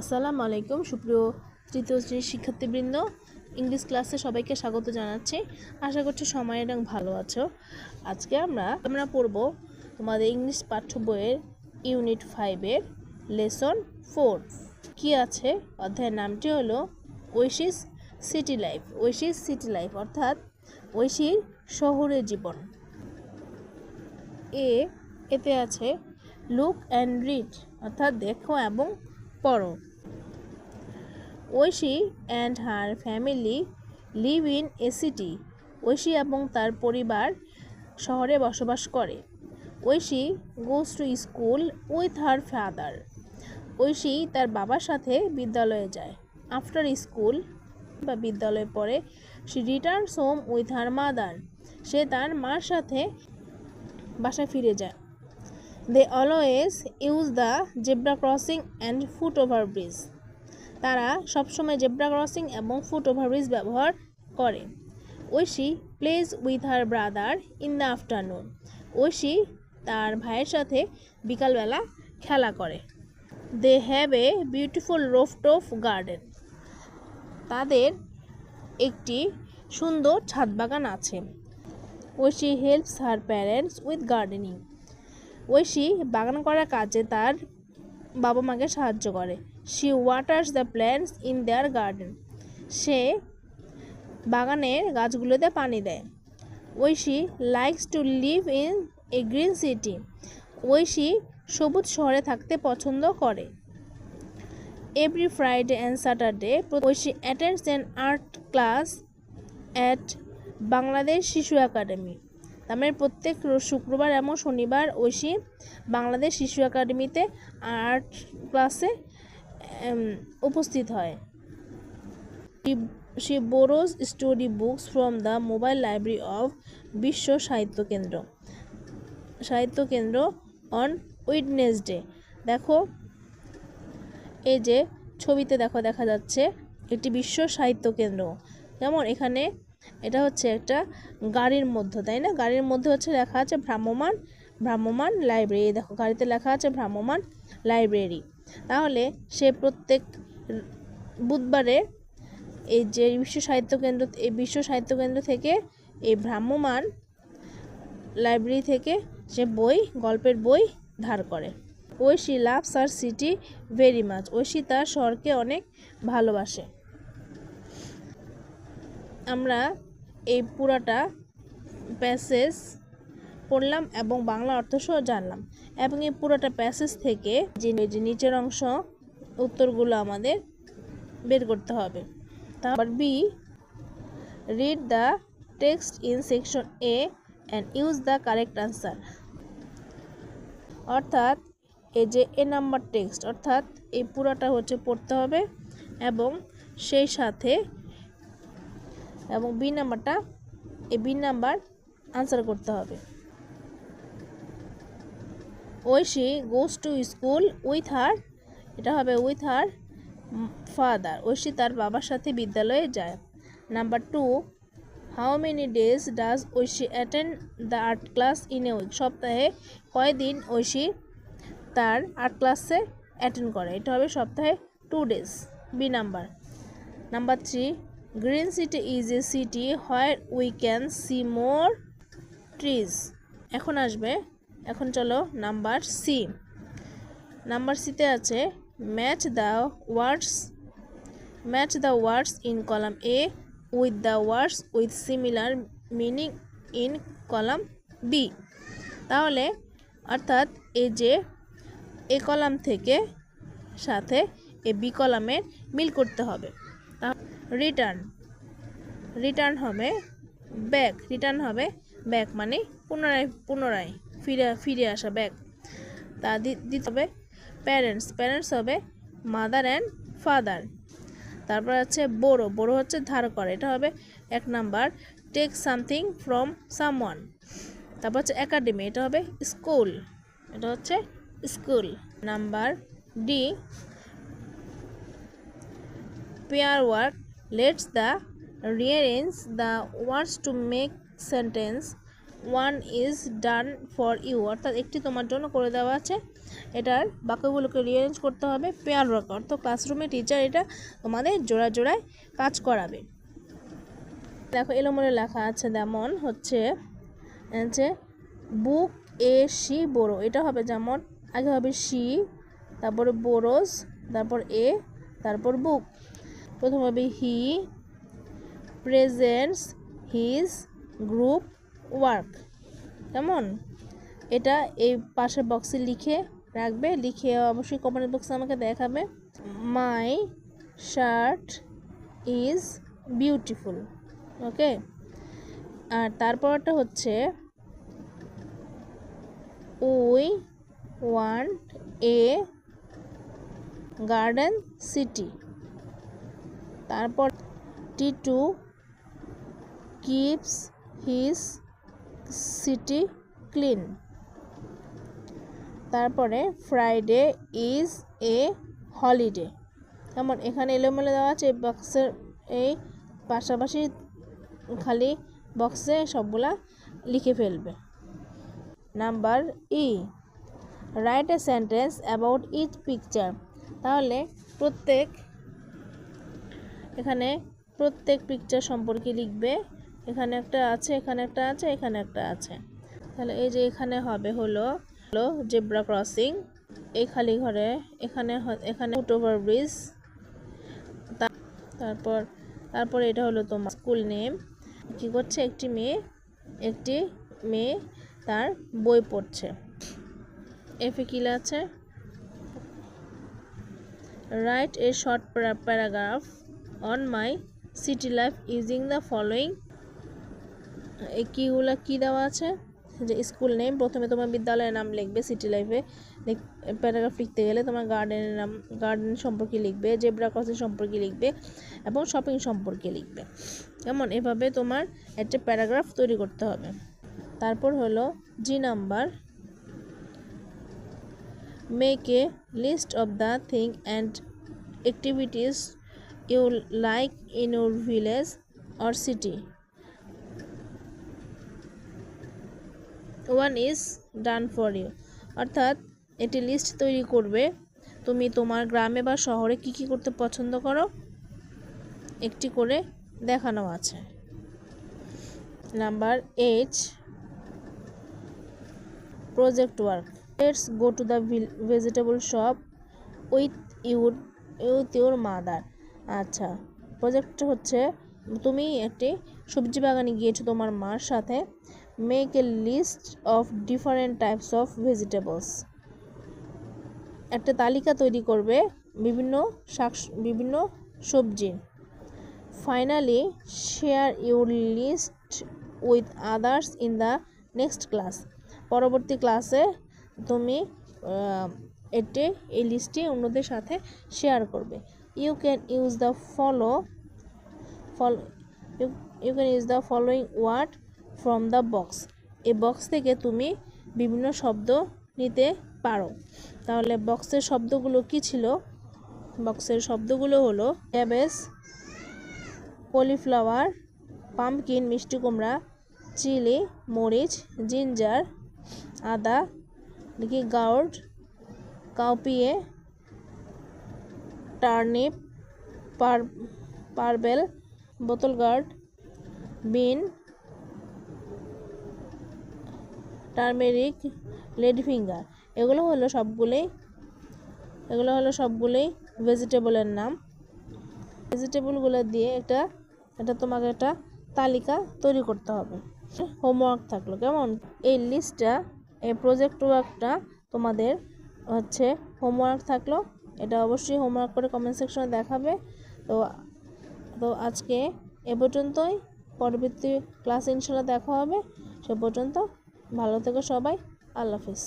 আসসালামু আলাইকুম। সুপ্রিয় তৃতীয় শ্রেণির শিক্ষার্থীবৃন্দ ইংলিশ ক্লাসে সবাইকে স্বাগত জানাচ্ছি। আশা করছি সময় এবং ভালো আছো। আজকে আমরা আমরা পড়ব তোমাদের ইংলিশ পাঠ্য বইয়ের ইউনিট ফাইভের লেসন ফোর কি আছে? অধ্যায়ের নামটি হলো Oishi's city life Oishi's city life অর্থাৎ ঐশীর শহরের জীবন। এ, এতে আছে লুক অ্যান্ড রিড অর্থাৎ দেখো এবং পড়ো। Oishi and her family live in a city Oishi এবং তার পরিবার শহরে বসবাস করে। Oishi goes to school with her father Oishi তার বাবার সাথে বিদ্যালয়ে যায়। আফটার স্কুল বা বিদ্যালয়ে পড়ে she returns home with her mother সে তার মার সাথে বাসায় ফিরে যায়। They always use the zebra crossing and foot over bridge তারা সবসময় জেব্রা ক্রসিং এবং ফুট ওভার ব্রিজ ব্যবহার করে। Oishi plays with her brother in the afternoon. Oishi তার ভাইয়ের সাথে বিকালবেলা খেলা করে। They have a beautiful rooftop garden. তাদের একটি সুন্দর ছাদ বাগান আছে। Oishi helps her parents with gardening. Oishi বাগান করার কাজে তার বাবা মাকে সাহায্য করে। She waters the plants in their garden সে বাগানের গাছগুলোতে পানি দেয়। Oishi likes to live in a green city Oishi সবুজ শহরে থাকতে পছন্দ করে। Every Friday and Saturday Oishi attends an art class at Bangladesh Shishu Academy তার প্রত্যেক শুক্রবার এবং শনিবার ঐশী বাংলাদেশ শিশু একাডেমিতে আর্ট ক্লাসে উপস্থিত হয়। She borrows story books from the mobile library of Bishwa Sahitya Kendra. সাহিত্য কেন্দ্র অন উইডনেসডে। দেখো, এই যে ছবিতে দেখো, দেখা যাচ্ছে একটি বিশ্ব সাহিত্য কেন্দ্র। যেমন এখানে এটা হচ্ছে একটা গাড়ির মধ্যে, তাই না? গাড়ির মধ্যে হচ্ছে লেখা আছে ভ্রাম্যমান ভ্রাম্যমান লাইব্রেরি। দেখো, গাড়িতে লেখা আছে ভ্রাম্যমান লাইব্রেরি। তাহলে সে প্রত্যেক বুধবারে এই যে বিশ্ব সাহিত্য কেন্দ্র, এই বিশ্ব সাহিত্য কেন্দ্র থেকে এই ভ্রাম্যমান লাইব্রেরি থেকে সে বই, গল্পের বই ধার করে। Oishi loves our city very much. Oishi তার শহরকে অনেক ভালোবাসে। আমরা এই পুরাটা প্যাসেজ পড়লাম এবং বাংলা অর্থ সহ জানলাম এবং এই পুরোটা প্যাসেজ থেকে যে নিচের অংশ উত্তরগুলো আমাদের বের করতে হবে। তারপর B read the text in section A and use the correct answer অর্থাৎ এই যে এ নাম্বার টেক্সট অর্থাৎ এই পুরোটা হচ্ছে পড়তে হবে এবং সেই সাথে এবং বি নাম্বারটা, এই বি নাম্বার আনসার করতে হবে। Oishi goes to school with her এটা হবে উইথ হার ফাদার ঐশী তার বাবার সাথে বিদ্যালয়ে যায়। Number two how many days does Oishi attend the art class in a week সপ্তাহে কয়দিন ঐশী তার আর্ট ক্লাসে অ্যাটেন্ড করে? এটা হবে সপ্তাহে two days B number. Number three green city is a city where we can see more trees এখন আসবে। এখন চলো নাম্বার সি নাম্বার সিতে আছে match the words match the words in column A with the words with similar meaning in column B তাহলে, অর্থাৎ এ যে এ column থেকে সাথে এ বি কলামের মিল করতে হবে। রিটার্ন রিটার্ন হবে ব্যাক রিটার্ন হবে ব্যাক মানে পুনরায় পুনরায় ফিরে ফিরে আসা ব্যাক তা দিতে হবে প্যারেন্টস প্যারেন্টস হবে মাদার অ্যান্ড ফাদার তারপর আছে বড়ো। বড়ো হচ্ছে ধার করে। এটা হবে এক number take something from someone তারপর হচ্ছে একাডেমি এটা হবে স্কুল এটা হচ্ছে school number D pair work. Lets the rearrange the words to make sentence. One is done for you. অর্থাৎ একটি তোমার জন্য করে দেওয়া আছে। এটার বাক্যগুলোকে রিঅ্যারেঞ্জ করতে হবে। পেয়ার ওয়ার্ক অর্থ ক্লাসরুমে টিচার এটা তোমাদের জোড়া জোড়ায় কাজ করাবে। দেখো, এলোমেলো লেখা আছে যেমন হচ্ছে হচ্ছে বুক এ সি বড়ো এটা হবে যেমন, আগে হবে সি তারপরে বোরোস তারপর এ তারপর বুক প্রথম হবে he presents his group work. কেমন? এটা এই পাশের বক্সে লিখে রাখবে, লিখে অবশ্যই কমেন্ট বক্সে আমাকে দেখাবে। My shirt is beautiful okay আর তারপরটা হচ্ছে we want a garden city তারপর Titu keeps his city clean. তারপরে ফ্রাইডে ইজ এ হলিডে। কেমন এখানে এলোমেলো দেওয়া আছে বক্সের এই পাশাপাশি খালি বক্সে সবগুলা লিখে ফেলবে। Number E, write a sentence about each picture. তাহলে প্রত্যেক এখানে প্রত্যেক পিকচার সম্পর্কে লিখবে। এখানে একটা আছে, এখানে একটা আছে, এখানে একটা আছে। তাহলে এই যে এখানে হবে হলো হলো জেব্রা ক্রসিং এই খালি ঘরে, এখানে এখানে ফুট ওভার ব্রিজ তারপর তারপর এটা হলো তোমার স্কুল নেম কি করছে? একটি মেয়ে একটি মেয়ে তার বই পড়ছে। এফে কি আছে? Write a short paragraph on my city life using the following কীগুলো কী দেওয়া আছে? যে স্কুল নেম প্রথমে তোমার বিদ্যালয়ের নাম লিখবে সিটি লাইফে প্যারাগ্রাফ লিখতে গেলে তোমার গার্ডেনের নাম গার্ডেন সম্পর্কে লিখবে জেব্রা ক্রসিং সম্পর্কে লিখবে এবং শপিং সম্পর্কে লিখবে। কেমন? এভাবে তোমার একটা প্যারাগ্রাফ তৈরি করতে হবে। তারপর হলো G number make a list of the thing and activities you like in your village or city one is done for you অর্থাৎ, এটি লিস্ট তৈরি করবে। তুমি তোমার গ্রামে বা শহরে কি কি করতে পছন্দ করো? একটি করে দেখানো আছে। Number H project work let's go to the vegetable shop with your with your mother আচ্ছা প্রজেক্ট হচ্ছে তুমি একটি সবজি বাগানে গিয়েছো তোমার মার সাথে। Make a list of different types of vegetables একটা তালিকা তৈরি করবে বিভিন্ন শাক, বিভিন্ন সবজির finally share your list with others in the next class পরবর্তী ক্লাসে তুমি এটি এই লিস্টটি অন্যদের সাথে শেয়ার করবে। You can use the follow fall you can use the following word from the box এই বক্স থেকে তুমি বিভিন্ন শব্দ নিতে পারো। তাহলে বক্সের শব্দগুলো কি ছিল? বক্সের শব্দগুলো হলো ক্যাবেজ কলিফ্লাওয়ার পামকিন মিষ্টি কুমড়া চিলি মরিচ জিঞ্জার আদা, দেখি গাউড কাউপিয়ে টার্নিপ পার, পারবেল, bottle gourd, bean, turmeric, lady finger. এগুলো হলো সবগুলোই, এগুলো হলো সবগুলোই ভেজিটেবলের নাম। ভেজিটেবলগুলো দিয়ে একটা, এটা তোমাকে একটা তালিকা তৈরি করতে হবে। হোমওয়ার্ক থাকল, কেমন? এই লিস্টটা এই প্রজেক্ট ওয়ার্কটা তোমাদের হচ্ছে হোমওয়ার্ক থাকল। এটা অবশ্যই হোমওয়ার্ক করে কমেন্ট সেকশনে দেখাবে। তো তো আজকে এ পর্যন্তই। পরবর্তী ক্লাস ইনশাল্লাহ দেখা হবে। সে পর্যন্ত ভালো থেকো সবাই। আল্লাহ হাফিজ।